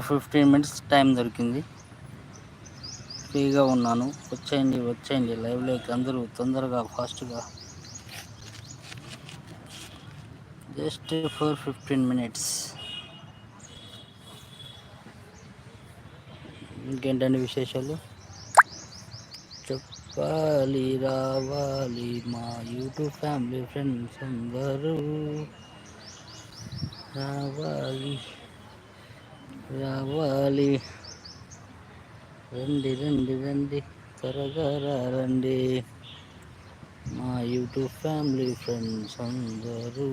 Fifteen minutes time దొరికింది. ఫ్రీగా ఉన్నాను. వచ్చేయండి వచ్చేయండి. లైవ్లోకి అందరూ తొందరగా ఫాస్ట్గా. Just for fifteen minutes. ఇంకేంటండి విశేషాలు? చెప్పాలి రావాలి మా యూట్యూబ్ ఫ్యామిలీ ఫ్రెండ్స్ అందరూ. రావాలి. రావాలి. రండి రండి రండి. త్వరగా రండి మా యూట్యూబ్ ఫ్యామిలీ ఫ్రెండ్స్ అందరూ.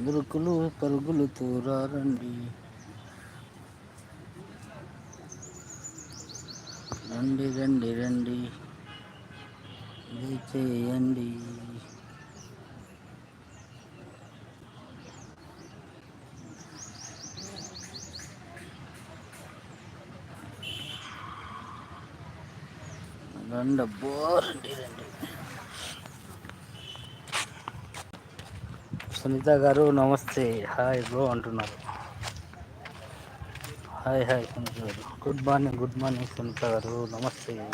గురుకులు పరుగులు తూరారండి. రండి రండి రండి. చేయండి. రండబ్బో అబ్బో సునీత గారు నమస్తే. హాయ్ బ్రో అంటున్నారు. హాయ్ హాయ్ సునీత గారు. Good morning good morning Sunitha గారు. నమస్తే.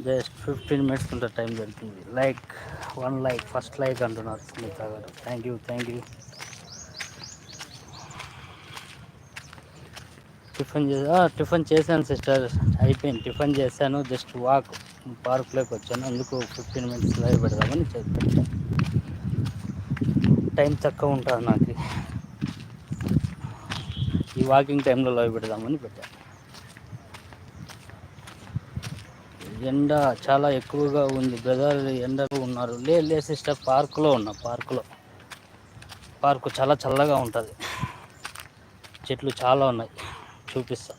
జస్ట్ ఫిఫ్టీన్ మినిట్స్ ఉంటే టైం దొరికింది. Like one like first like అంటున్నారు సునీత గారు. Thank you thank you. Tiffin చేసా టిఫిన్ చేశాను సిస్టర్. అయిపోయింది. టిఫిన్ చేశాను. Just walk. పార్క్లోకి వచ్చాను. అందుకు ఫిఫ్టీన్ మినిట్స్ లైవ్ పెడదామని చెప్పాను. టైం తక్కువ ఉంటుంది నాకు. ఈ వాకింగ్ టైంలో లైవ్ పెడదామని పెట్టాను. ఎండ చాలా ఎక్కువగా ఉంది. బ్రదర్ ఎండలు ఉన్నారు. లే లే సిస్టర్ పార్కులో ఉన్నా. పార్కులో. పార్కు చాలా చల్లగా ఉంటుంది. చెట్లు చాలా ఉన్నాయి. చూపిస్తా.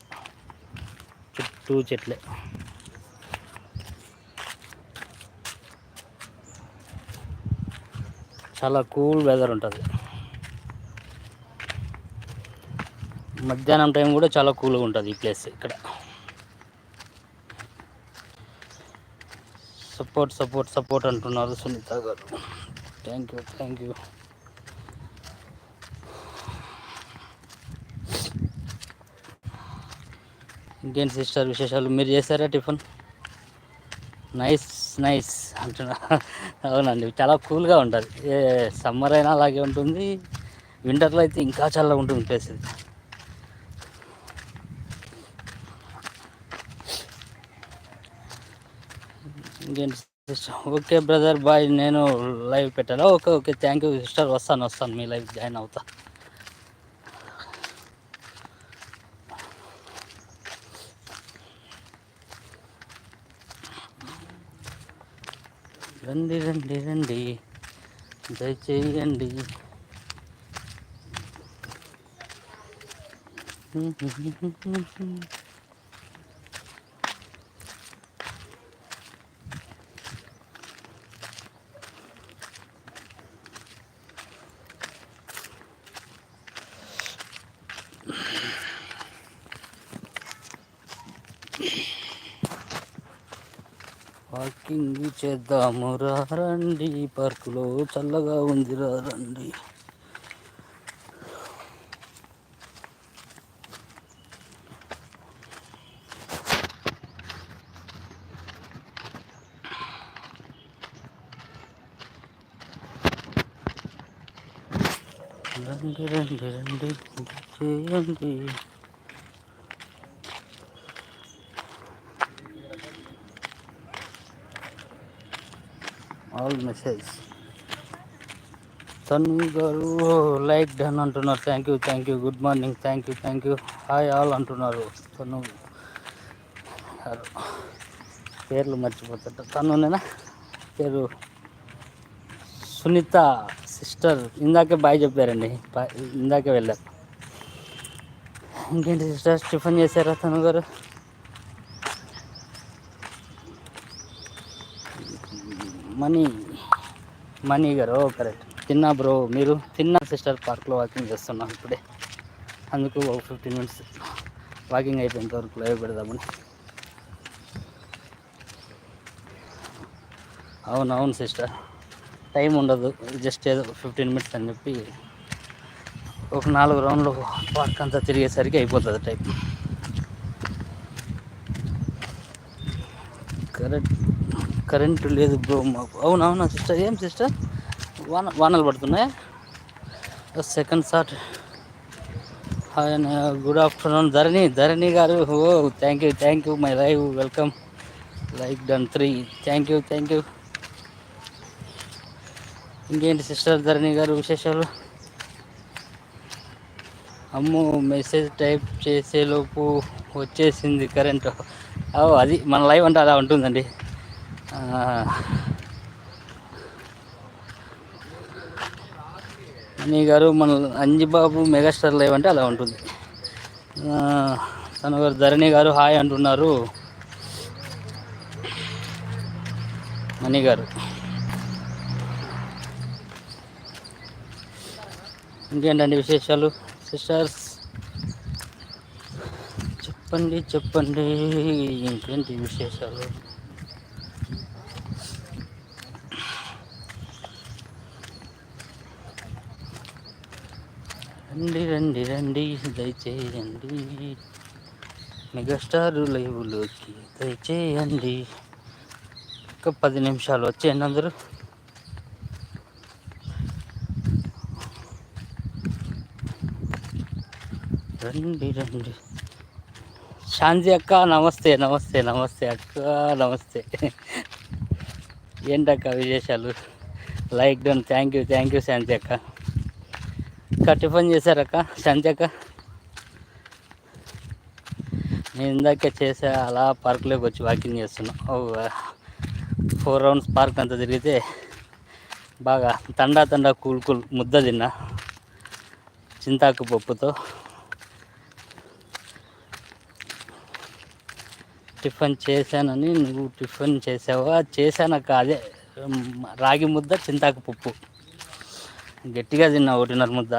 చుట్టూ చెట్లే. చాలా కూల్ వెదర్ ఉంటుంది. మధ్యాహ్నం టైం కూడా చాలా కూల్గా ఉంటుంది ఈ ప్లేస్ ఇక్కడ. సపోర్ట్ సపోర్ట్ సపోర్ట్ అంటున్నారు సునీత గారు. థ్యాంక్ యూ థ్యాంక్ యూ ఇంకేం సిస్టర్ విశేషాలు మీరు చేశారా టిఫిన్? నైస్ నైస్ అంటున్నా. అవునండి చాలా కూల్గా ఉంటుంది. ఏ సమ్మర్ అయినా అలాగే ఉంటుంది. వింటర్లో అయితే ఇంకా చాలా ఉంటుంది ప్లేస్ ఇది. ఇంకేంటి సిస్టర్? Okay brother bye. నేను లైవ్ పెట్టాను okay okay. Thank you sister. వస్తాను వస్తాను. మీ లైవ్ జాయిన్ అవుతా. రండి రండి రండి దయచేయండి వాకింగ్ చేద్దాము. రండి. పార్కులో చల్లగా ఉంది. రండి. రండి రండి రండి. చేయండి ఆల్ మెసేజ్ తను గారు లైక్ డన్ అంటున్నారు. Thank you thank you good morning thank you thank you hi all అంటున్నారు. తను పేర్లు మర్చిపోతుంట. తనునేనా పేరు సునీత సిస్టర్. ఇందాకే బాయ్ చెప్పారండి. ఇందాకే వెళ్ళారు ఇంకేంటి సిస్టర్? టిఫిన్ చేశారా తను గారు? మనీ మనీ గారు కరెక్ట్. తిన్నా బ్రో మీరు తిన్నా సిస్టర్ పార్క్లో వాకింగ్ చేస్తున్నాం ఇప్పుడే. అందుకు ఒక ఫిఫ్టీన్ మినిట్స్ వాకింగ్ అయిపోయేంత వరకు లైవ్ పెడదామని. అవును అవును సిస్టర్. టైం ఉండదు జస్ట్ ఏదో ఫిఫ్టీన్ మినిట్స్ అని చెప్పి ఒక నాలుగు రౌండ్లు పార్క్ అంతా తిరిగేసరికి అయిపోతుంది టైం. కరెక్ట్. కరెంటు లేదు బ్రో మాకు అవునవునా సిస్టర్? ఏం సిస్టర్? వాన వానలు పడుతున్నాయా? Second short hi good afternoon. Dharani Dharani గారు ఓ thank you thank you my live welcome like done three thank you thank you ఇంకేంటి సిస్టర్ ధరణి గారు విశేషాలు? అమ్ము మెసేజ్ టైప్ చేసేలోపు వచ్చేసింది కరెంట్ అది మన లైవ్ అంటే అలా ఉంటుందండి. అనీ గారు మన అంజిబాబు మెగాస్టార్ లైవ్ అంటే అలా ఉంటుంది. తన గారు ధరణి గారు హాయ్ అంటున్నారు. మణి గారు. ఇంకేంటండి విశేషాలు? సిస్టర్స్? చెప్పండి చెప్పండి. ఇంకేంటి విశేషాలు? రండి రండి రండి దయచేయండి. మెగాస్టార్ లైవ్లోకి దయచేయండి. ఒక పది నిమిషాలు వచ్చేయండి అందరూ. రండి రండి. శాంతి అక్క నమస్తే నమస్తే నమస్తే అక్క నమస్తే. ఏంటక్క విశేషాలు? Like done thank you thank you Shanti అక్క. అక్క టిఫిన్ చేశారక్క శాంతి నేను ఇందాకే చేసా అలా పార్క్లోకి వచ్చి వాకింగ్ చేస్తున్నా. ఫోర్ రౌండ్స్ పార్క్ అంతా తిరిగితే బాగా తండా తండా కూల్ కూల్ ముద్ద తిన్నా. చింతాకు పప్పుతో. టిఫిన్ చేశానని నువ్వు టిఫిన్ చేసావా? చేశానక్క అదే రాగి ముద్ద చింతాకు పప్పు. గట్టిగా తిన్నా ఒకటిన్నర ముద్ద.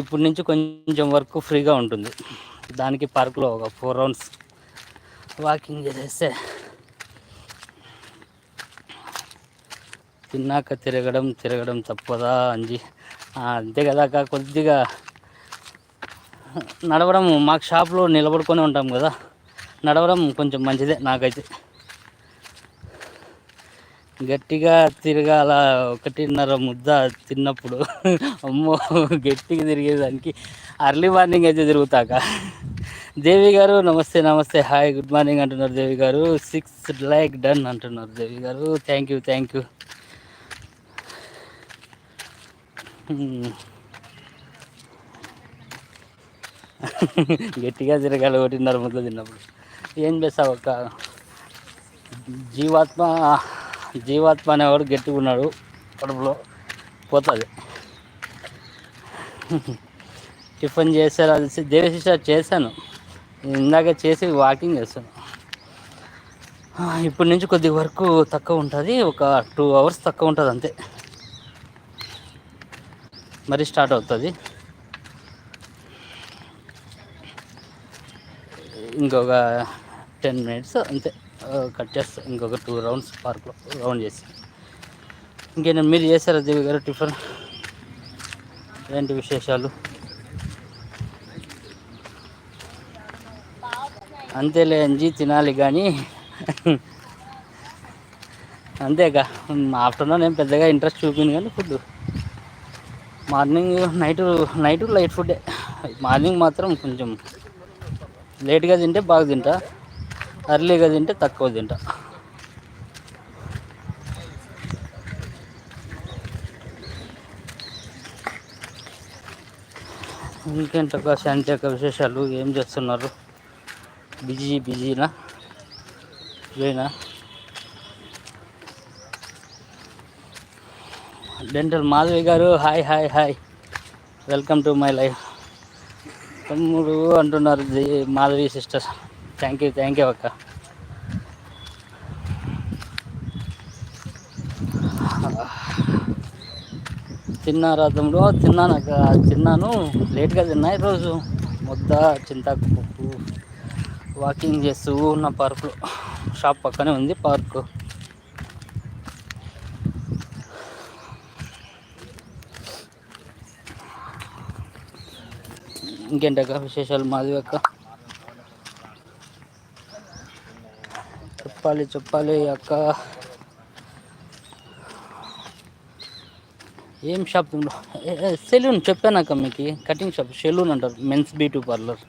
ఇప్పటి నుంచి కొంచెం వర్క్ ఫ్రీగా ఉంటుంది. దానికి పార్క్లో ఒక ఫోర్ రౌండ్స్ వాకింగ్ చేసేస్తే తిన్నాక తిరగడం తిరగడం తప్పదా అంజి. అంతే కదా కొద్దిగా నడవడం మాకు షాప్లో నిలబడుకొని ఉంటాం కదా. నడవడం కొంచెం మంచిదే నాకైతే. గట్టిగా తిరగాల ఒకటిన్నర ముద్ద తిన్నప్పుడు. అమ్మో గట్టిగా తిరిగేదానికి అర్లీ మార్నింగ్ అయితే తిరుగుతాక. దేవి గారు నమస్తే నమస్తే హాయ్ గుడ్ మార్నింగ్ అంటున్నారు దేవి గారు. సిక్స్ లైక్ డన్ అంటున్నారు దేవి గారు. థ్యాంక్ యూ థ్యాంక్ యూ గట్టిగా తిరగాలి ఒకటిన్నర ముద్ద తిన్నప్పుడు. ఏం చేస్తావు ఒక జీవాత్మ జీవాత్మ అనేవాడు గట్టిగా ఉన్నాడు కడుపులో పోతుంది. టిఫిన్ చేశారు అది దేవశిష చేశాను. ఇందాక చేసి వాకింగ్ చేస్తాను ఇప్పటి నుంచి కొద్ది వరకు తక్కువ ఉంటుంది ఒక టూ అవర్స్ తక్కువ ఉంటుంది అంతే. మరి స్టార్ట్ అవుతుంది. ఇంకొక టెన్ మినిట్స్ అంతే. కట్ చేస్తా. ఇంకొక టూ రౌండ్స్ పార్క్లో రౌండ్ చేసి. ఇంకేనా మీరు చేశారా దేవి గారు టిఫిన్? ఏంటి విశేషాలు? అంతేలే అంజి తినాలి కానీ. అంతేగా ఆఫ్టర్నూన్ ఏం పెద్దగా ఇంట్రెస్ట్ చూపింది కానీ food morning night night light ఫుడ్డే మార్నింగ్ మాత్రం కొంచెం లేట్గా తింటే బాగా తింటా. అర్లీగా తింటే తక్కువ తింటా. ఇంకేంటక్క శాంతి యొక్క విశేషాలు? ఏం చేస్తున్నారు? బిజీ బిజీనా? లేనా డెంటల్ మాధవి గారు hi hi hi. Welcome to my life. తమ్ముడు అంటున్నారు Madhavi sister thank you thank you అక్క. తిన్న రథంలో తిన్నాను అక్క. తిన్నాను. లేట్గా తిన్నా ఈరోజు. ముద్ద చింతాకు పప్పు వాకింగ్ చేస్తూ ఉన్న పార్కులో షాప్ పక్కనే ఉంది పార్కు. ఇంకేంటక్క విశేషాలు మాధవి అక్క? చెప్పాలి చెప్పాలి అక్క. ఏం షాప్ సెలూన్ చెప్పానక్క మీకు. కటింగ్ షాప్ సెలూన్ అంటారు మెన్స్ బ్యూటీ పార్లర్.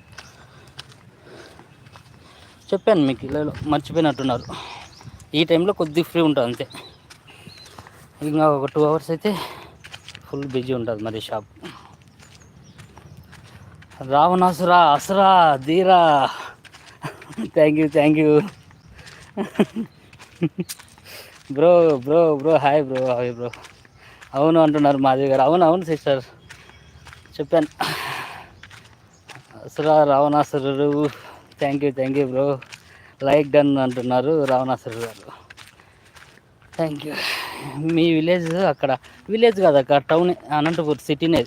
చెప్పాను మీకు ఇలా మర్చిపోయినట్టున్నారు. ఈ టైంలో కొద్దిగా ఫ్రీ ఉంటుంది అంతే. ఇంకా ఒక టూ అవర్స్ అయితే ఫుల్ బిజీ ఉంటుంది మరి షాప్. రావణాసురా అసరా ధీరా. Thank you thank you. Bro bro bro hi bro hi bro అవును అంటున్నారు మాధవి గారు. అవును అవును సిస్టర్. చెప్పాను. అసలు రావణాసురుడు thank you thank you bro like done అంటున్నారు రావణాసురుడు గారు. థ్యాంక్ యూ మీ విలేజ్ అక్కడ విలేజ్ కాదు అక్కడ టౌన్ అనంతపూర్ సిటీనే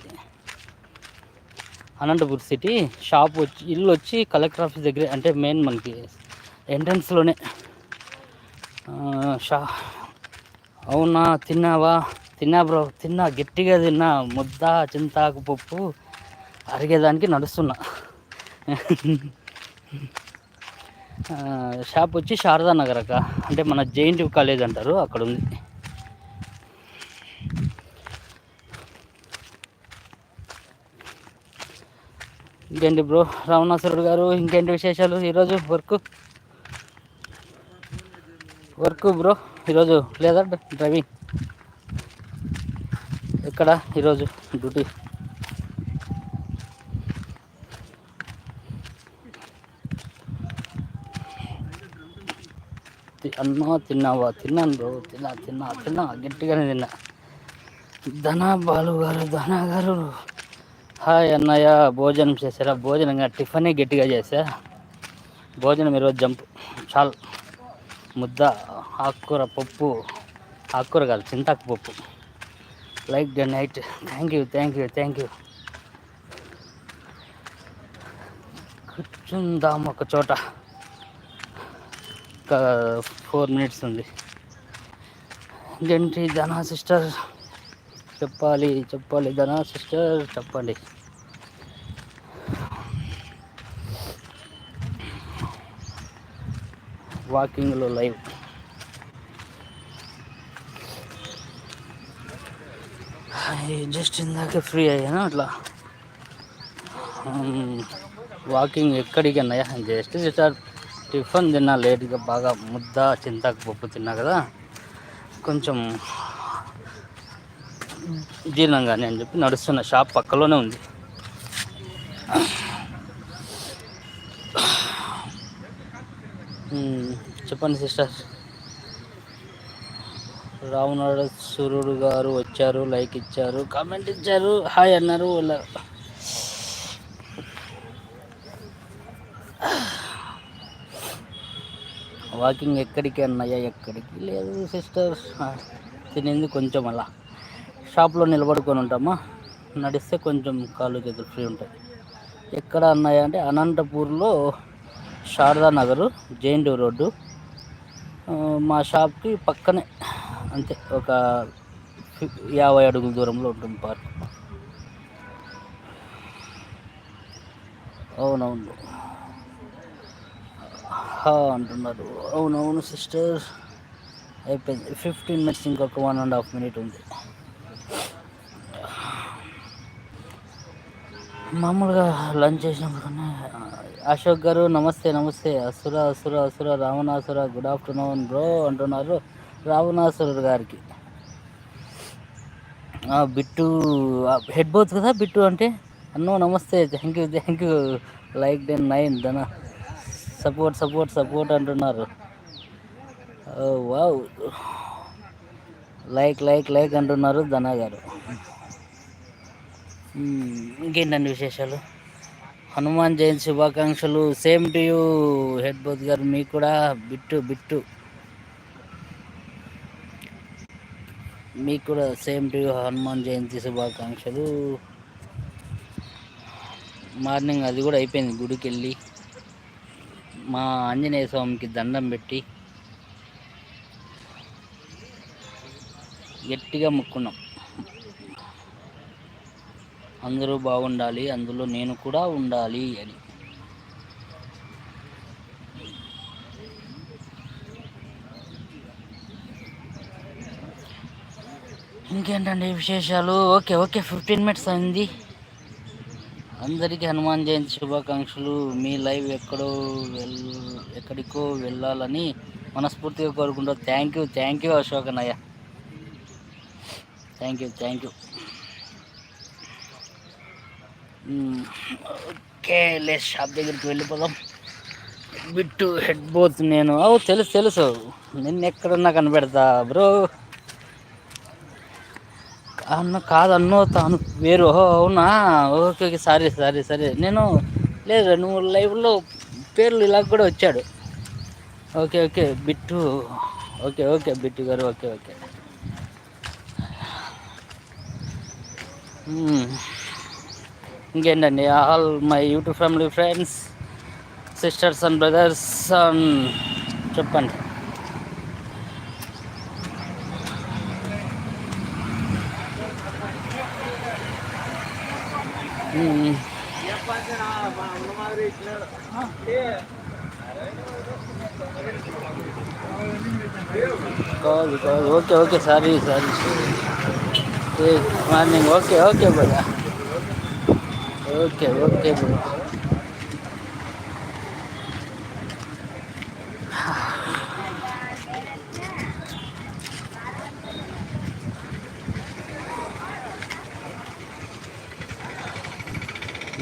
అనంతపూర్ సిటీ షాప్ వచ్చి ఇల్లు వచ్చి కలెక్టర్ ఆఫీస్ దగ్గర అంటే మెయిన్ మనకి ఎంట్రన్స్లోనే షా. అవునా తిన్నావా? తిన్నా బ్రో తిన్నా. గట్టిగా తిన్నా. ముద్ద చింతాకు పప్పు అరిగేదానికి నడుస్తున్నా. షాప్ వచ్చి శారదా నగర్ అక్క అంటే మన జైంట్ కాలేజ్ అంటారు అక్కడ ఉంది ఇంకేంటి బ్రో? రావణాసురుడు గారు ఇంకేంటి విశేషాలు ఈరోజు వర్క్? వర్క్ బ్రో ఈరోజు లేదా డ్రైవింగ్? ఎక్కడ ఈరోజు డ్యూటీ? అన్నా తిన్నావా? తిన్నాను బ్రో తిన్నా తిన్నా తిన్నా గట్టిగానే తిన్నా. ధనా బాలు గారు ధన గారు. హాయ్ అన్నయ్య భోజనం చేశారా? భోజనంగా టిఫనే గట్టిగా చేశా. భోజనం ఈరోజు జంప్ చాలు. ముద్ద ఆకుకూర పప్పు ఆకుకూర కాదు చింతాకు పప్పు. Like the night. Thank you thank you thank you కూర్చుందాం ఒక చోట. ఒక ఫోర్ మినిట్స్ ఉంది. ఇంకేంటి ధనా సిస్టర్? చెప్పాలి చెప్పాలి ధనా సిస్టర్ చెప్పండి. వాకింగ్లో లైవ్. జస్ట్ ఇందాక ఫ్రీ అయ్యాను అట్లా? వాకింగ్ ఎక్కడికి అన్నయ్యా జస్ట్ సార్ టిఫిన్ తిన్నా లేట్గా బాగా ముద్ద చింతాకు పప్పు తిన్నా కదా? కొంచెం జీర్ణంగానే అని చెప్పి నడుస్తున్న షాప్ పక్కలోనే ఉంది. చెప్పండి సిస్టర్ రావణాసురుడు గారు వచ్చారు లైక్ ఇచ్చారు కామెంట్ ఇచ్చారు హాయ్ అన్నారు వాళ్ళ వాకింగ్ ఎక్కడికి అన్నయ్య? ఎక్కడికి లేదు సిస్టర్ తినేది కొంచెం అలా. షాప్లో నిలబడుకొని ఉంటామా? నడిస్తే కొంచెం కాళ్ళు చేతులు ఫ్రీ ఉంటుంది ఎక్కడ అన్నయ్య అంటే అనంతపూర్లో శారదా నగరు జైండూ రోడ్డు. మా షాప్కి పక్కనే అంతే ఒక యాభై అడుగుల దూరంలో ఉంటుంది పార్క్. అవునవును. అంటున్నారు. అవునవును సిస్టర్. అయిపోయింది. ఫిఫ్టీన్ మినిట్స్ ఇంకొక వన్ అండ్ హాఫ్ మినిట్ ఉంది. మామూలుగా లంచ్ చేసినప్పుడు అశోక్ గారు నమస్తే నమస్తే అసుర అసుర అసుర రావణాసుర గుడ్ ఆఫ్టర్నూన్ బ్రో అంటున్నారు రావణాసురుడు గారికి. బిట్టు హెడ్ బోత్ కదా బిట్టు అంటే? అన్నో నమస్తే thank you thank you like done nine Dhana support support support అంటున్నారు. వావ్ లైక్ లైక్ లైక్ అంటున్నారు ధనా గారు. ఇంకేంటండి విశేషాలు? హనుమాన్ జయంతి శుభాకాంక్షలు. Same to you head both గారు. మీకు కూడా బిట్టు బిట్టు. మీకు కూడా same to you Hanuman Jayanti శుభాకాంక్షలు. మార్నింగ్ అది కూడా అయిపోయింది గుడికి వెళ్ళి మా ఆంజనేయ స్వామికి దండం పెట్టి గట్టిగా ముక్కున్నాం. అందరూ బాగుండాలి అందులో నేను కూడా ఉండాలి అని. ఇంకేంటండి విశేషాలు? ఓకే ఓకే ఫిఫ్టీన్ మినిట్స్ అయింది. అందరికీ హనుమాన్ జయంతి శుభాకాంక్షలు. మీ లైవ్ ఎక్కడో వెల్ ఎక్కడికో వెళ్ళాలని మనస్ఫూర్తిగా కోరుకుంటూ thank you thank you Ashok అన్నయ్య. Thank you thank you. Okay లే షాప్ దగ్గరికి వెళ్ళిపోదాం. బిట్టు హెడ్ బోత్ నేను. అవు తెలుసు తెలుసు. నిన్న ఎక్కడున్నా కనబెడతా బ్రో. అన్న కాదు తాను వేరు. అవునా? ఓకే ఓకే సారీ సారీ సరే. నేను లేదు నువ్వు లైవ్లో పేర్లు ఇలా కూడా వచ్చాడు. Okay okay Bittu. Okay okay Bittu గారు ఓకే ఓకే. ఇంకేంటండి all my YouTube family friends sisters and brothers and చెప్పండి కాదు కాదు okay okay sorry sorry morning okay okay brother okay okay bro.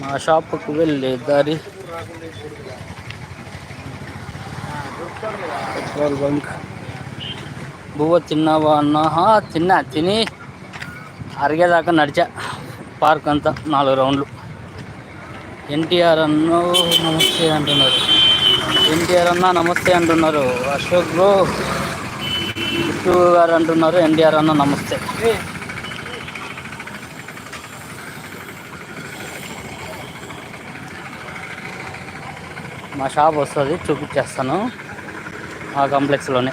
మా షాప్కు వెళ్ళే దారి. Petrol bunk. బువ్వ తిన్నావా అన్నా? తిన్నా తిని అరిగేదాకా నడిచా. పార్క్ అంతా నాలుగు రౌండ్లు. ఎన్టీఆర్ అన్న నమస్తే అంటున్నారు. ఎన్టీఆర్ అన్న నమస్తే అంటున్నారు. అశోక్ బ్రో గుట్టు గారు అంటున్నారు ఎన్టీఆర్ అన్న నమస్తే. మా షాప్ వస్తుంది చూపించేస్తాను. ఆ కాంప్లెక్స్లోనే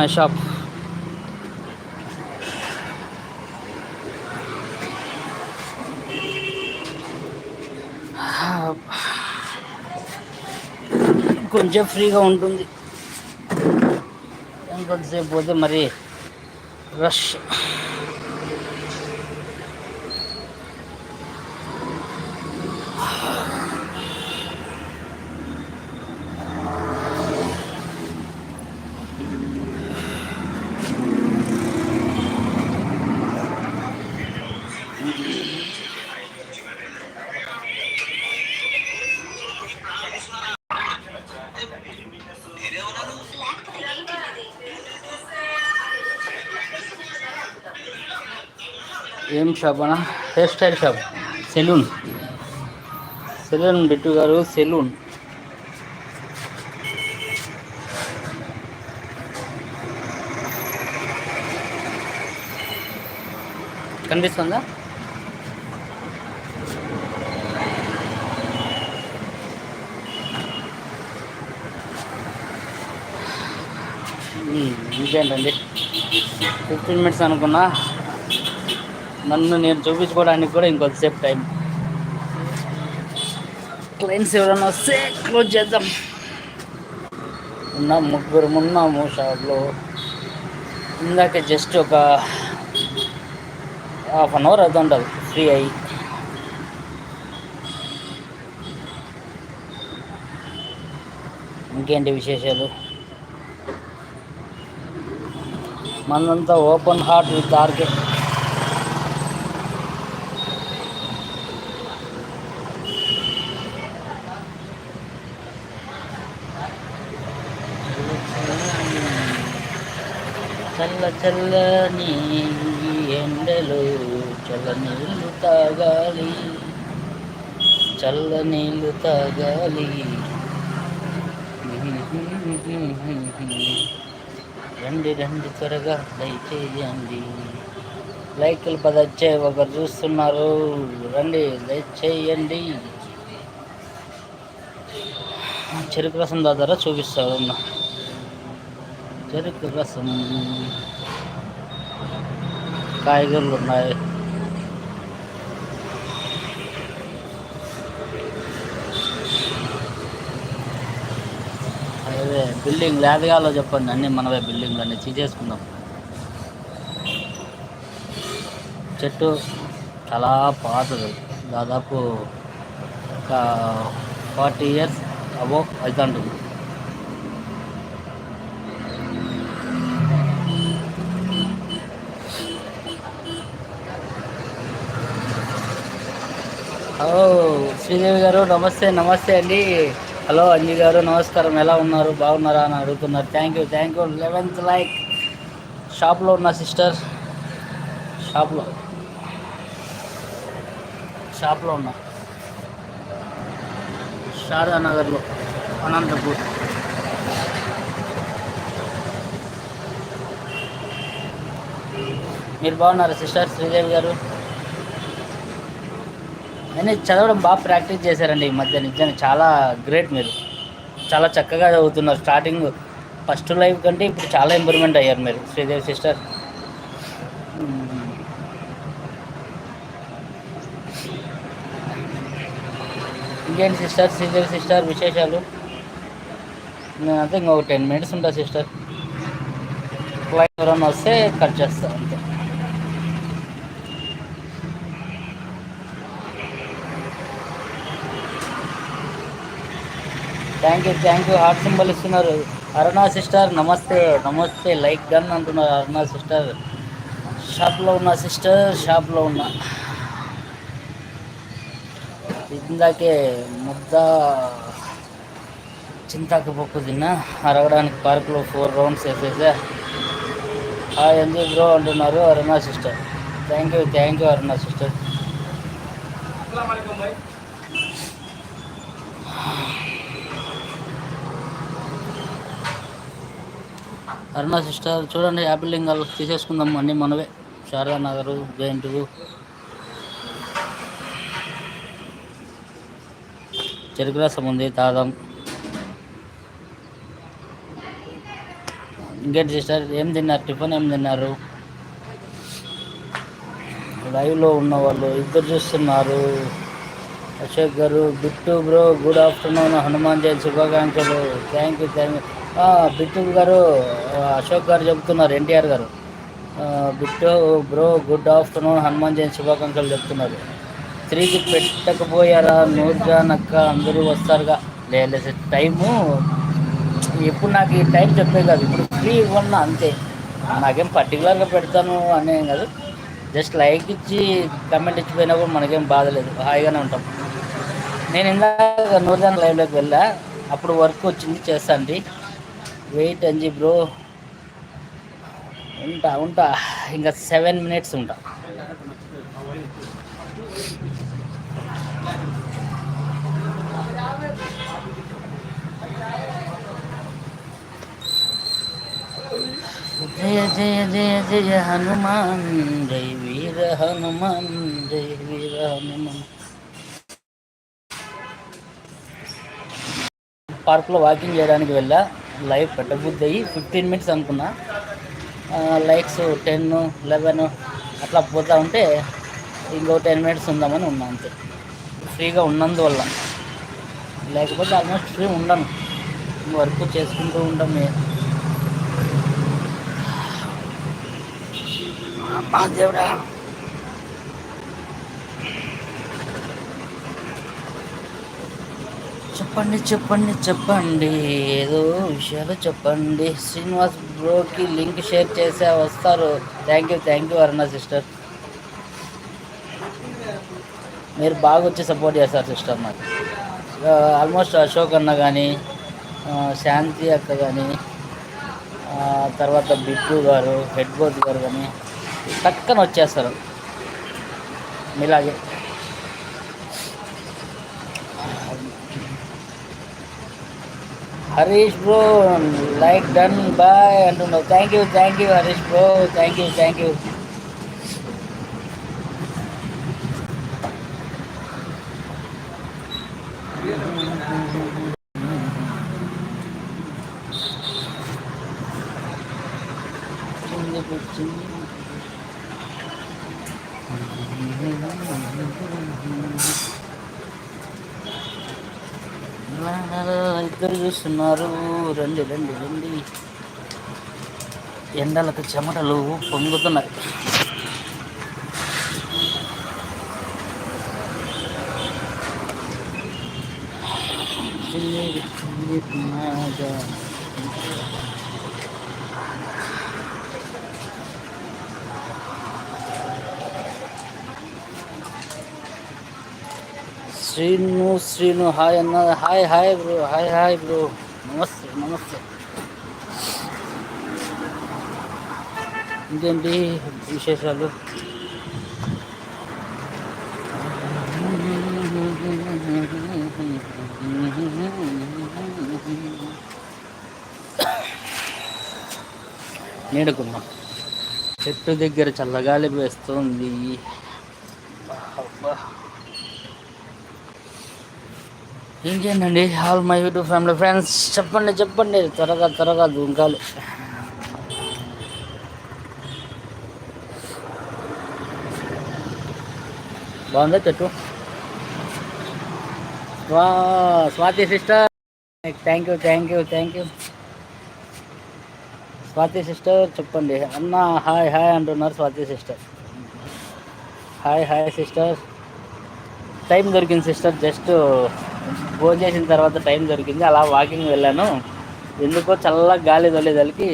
దిస్ ఈజ్ మై షాప్ కొంచెం ఫ్రీగా ఉంటుంది ఇంకొంతసేపు పోతే మరి రష్ ఏం షాప్ అన్న? Hair style shop. Salon. Salon Bittu గారు సెలూన్. కనిపిస్తుందా? ఇంకేంటండి ఫిఫ్టీన్ మినిట్స్ అనుకున్నా. నన్ను నేను చూపించుకోవడానికి కూడా ఇంకొద్దిసేపు టైం. క్లయింట్స్ ఎవరైనా వస్తే క్లోజ్ చేద్దాం. ఉన్న ముగ్గురు ఉన్నాము షాప్లో. ఇందాక జస్ట్ ఒక హాఫ్ అన్ అవర్ అవుతుంటుంది ఫ్రీ అయ్యి. ఇంకేంటి విశేషాలు? మనంతా ఓపెన్ హార్ట్ విత్ ఆర్కే చల్ల చల్లని ఎండలు చల్లనీళ్ళు తాగాలి. చల్లనీళ్ళు తాగాలి. రండి రండి త్వరగా దయచేయండి. లైకులు పదొచ్చే ఒకరు చూస్తున్నారు. రండి దయచేయండి. చెరుకు రసం దాదారా చూపిస్తారు చెరుకు రసం. కాయగూరలు ఉన్నాయి. అదే బిల్డింగ్ లేదగాలో చెప్పండి అన్నీ మనవే బిల్డింగ్లు అన్నీ తీసేసుకుందాం. చెట్టు చాలా పాతది. దాదాపు ఒక ఫార్టీ ఇయర్స్ అబో అవుతుంటుంది హలో శ్రీదేవి గారు నమస్తే నమస్తే అండి. హలో అంజీ గారు నమస్కారం. ఎలా ఉన్నారు? బాగున్నారా అని అడుగుతున్నారు. Thank you thank you eleventh like షాప్లో ఉన్న సిస్టర్ షాప్లో షాప్లో ఉన్నా. శారదానగర్లో అనంతపూర్. మీరు బాగున్నారా సిస్టర్ శ్రీదేవి గారు? నేను చదవడం బాగా ప్రాక్టీస్ చేశారండి ఈ మధ్య నిజంగా చాలా గ్రేట్ మీరు. చాలా చక్కగా చదువుతున్నారు. స్టార్టింగ్ ఫస్ట్ లైఫ్ కంటే ఇప్పుడు చాలా ఇంప్రూవ్మెంట్ అయ్యారు మీరు శ్రీదేవి సిస్టర్. ఇంకేంటి సిస్టర్? శ్రీదేవి సిస్టర్ విశేషాలు? నేనంతా ఇంకొక టెన్ మినిట్స్ ఉంటా సిస్టర్. ఫ్లైట్ ఎవరైనా వస్తే కట్ చేస్తా అంతే. Thank you thank you. Heart symbol ఇస్తున్నారు. అరుణా సిస్టర్ నమస్తే. నమస్తే. లైక్ గన్ అంటున్నారు అరుణా సిస్టర్. షాప్లో ఉన్న సిస్టర్ షాప్లో ఉన్నా. ఇందాకే ముద్ద చింతాకు పప్పు తిన్నా. అరగడానికి పార్కులో ఫోర్ రౌండ్స్ వేసేసా. హాయ్ ఎందుకు బ్రో అంటున్నారు Aruna sister. Thank you thank you Aruna sister. Aruna sister చూడండి యాపిల్ లింగాలు తీసేసుకుందాం అన్నీ మనవే. శారదా నగరు జయంతులు చెరుకు రసం ఉంది తాదాం ఇంకేంటి సిస్టర్ ఏం తిన్నారు? టిఫిన్ ఏం తిన్నారు? లైవ్లో ఉన్న వాళ్ళు ఇద్దరు చూస్తున్నారు. అశోక్ గారు Bittu bro good afternoon Hanuman Jayanti శుభాకాంక్షలు. Thank you thank you. Bittu గారు అశోక్ గారు చెబుతున్నారు ఎన్టీఆర్ గారు. Bittu bro good afternoon Hanuman Jayanti శుభాకాంక్షలు చెప్తున్నారు. త్రీకి పెట్టకపోయారా? నూర్జాన్ అక్క అందరూ వస్తారుగా. లేదు టైము ఎప్పుడు నాకు ఈ టైం చెప్పే కాదు. ఇప్పుడు ఫ్రీ ఇవ్వన్నా అంతే. నాకేం పర్టికులర్గా పెడతాను అనేం కాదు. జస్ట్ లైక్ ఇచ్చి కమెంట్ ఇచ్చిపోయినా కూడా మనకేం బాధలేదు హాయిగానే ఉంటాం. నేను ఇందాక నూర్జాన్ లైవ్లోకి వెళ్ళా. అప్పుడు వర్క్ వచ్చింది చేస్తాను వెయిట్ అంజి బ్రో. ఉంటా ఉంటా. ఇంకా సెవెన్ మినిట్స్ ఉంటా. జయ జయ జయ జయ హనుమాన్ జై వీర హనుమాన్ జై వీర హనుమాన్. పార్క్లో వాకింగ్ చేయడానికి వెళ్ళా. లైవ్ పెట్టబుద్ధి అయ్యి ఫిఫ్టీన్ మినిట్స్ అనుకున్నా. లైక్స్ టెన్ లెవెన్ అట్లా పోతూ ఉంటే ఇంకో టెన్ మినిట్స్ ఉందామని ఉన్నా అంతే. ఫ్రీగా ఉన్నందువల్ల. లేకపోతే ఆల్మోస్ట్ ఫ్రీ ఉండను. వర్క్ చేసుకుంటూ ఉంటాం మేము దేవుడా. చెప్పండి చెప్పండి చెప్పండి. ఏదో విషయాలు చెప్పండి. శ్రీనివాస్ బ్రోకి లింక్ షేర్ చేసే వస్తారు. Thank you thank you Aruna sister. మీరు బాగా వచ్చి సపోర్ట్ చేస్తారు సిస్టర్ నాకు ఆల్మోస్ట్ అశోక్ అన్న కానీ శాంతి అక్క కానీ తర్వాత బిట్టు గారు హెడ్ బోర్డ్ గారు కానీ టక్కన వచ్చేస్తారు మీలాగే. Harish bro like done bye అంటున్నావు thank you thank you Harish bro thank you thank you ఇద్దరు చూస్తున్నారు. రండి రండి రండి. ఎండలకు చెమటలు పొంగుతున్నాయి. శ్రీను శ్రీను హాయ్ అన్న hi hi bro hi hi bro. నమస్తే నమస్తే. ఇంకేంటి విశేషాలు? నీడుకున్నాం చెట్టు దగ్గర చల్లగాలి వేస్తుంది. ఇంకేంటండి all my YouTube family friends చెప్పండి చెప్పండి. త్వరగా త్వరగా దుంకాలి. బాగుందా చెట్టు? వా Swathi sister. Thank you thank you thank you Swathi sister చెప్పండి. అన్న హాయ్ హాయ్ అంటున్నారు Swathi sister. Hi hi sister. Time దొరికింది సిస్టర్ జస్ట్ ఫోన్ చేసిన తర్వాత టైం దొరికింది. అలా వాకింగ్ వెళ్ళాను. ఎందుకో చల్ల గాలి తొలేదలికి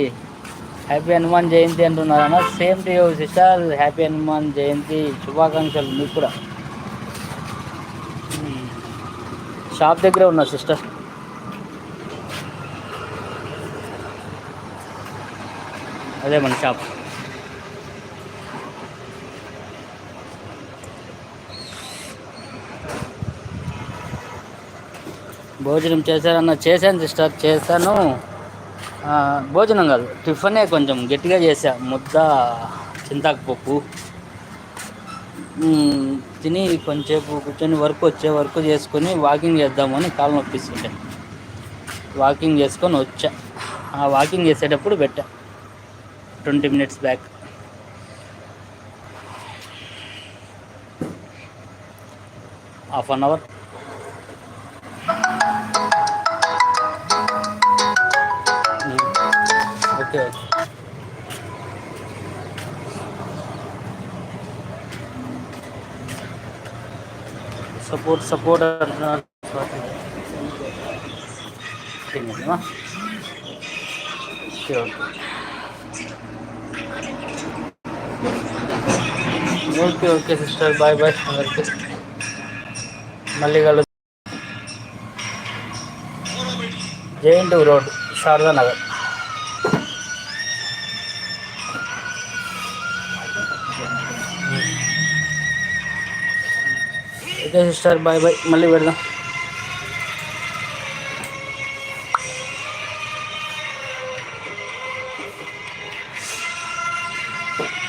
హ్యాపీ హనుమాన్ జయంతి అంటున్నారు అన్న. Same to you sister happy Hanuman Jayanti శుభాకాంక్షలు మీకు కూడా. షాప్ దగ్గరే ఉన్నా సిస్టర్ అదే మన షాప్ భోజనం చేశారన్న చేశాను సిస్టర్ చేశాను. భోజనం కాదు టిఫనే కొంచెం గట్టిగా చేశా ముద్ద చింతాకుపప్పు. తిని కొంచెంసేపు కూర్చొని వర్క్ వచ్చే వర్క్ చేసుకొని వాకింగ్ చేద్దామని కాలు నొప్పిస్తుంటే వాకింగ్ చేసుకొని వచ్చా. ఆ వాకింగ్ చేసేటప్పుడు పెట్టా. Twenty minutes back. Half an hour. Okay support support అంటున్నారు okay okay okay sister bye bye అందరికి మళ్ళీ కలు JNT road Sharada Nagar okay sister bye bye. మళ్ళీ పెడదాం.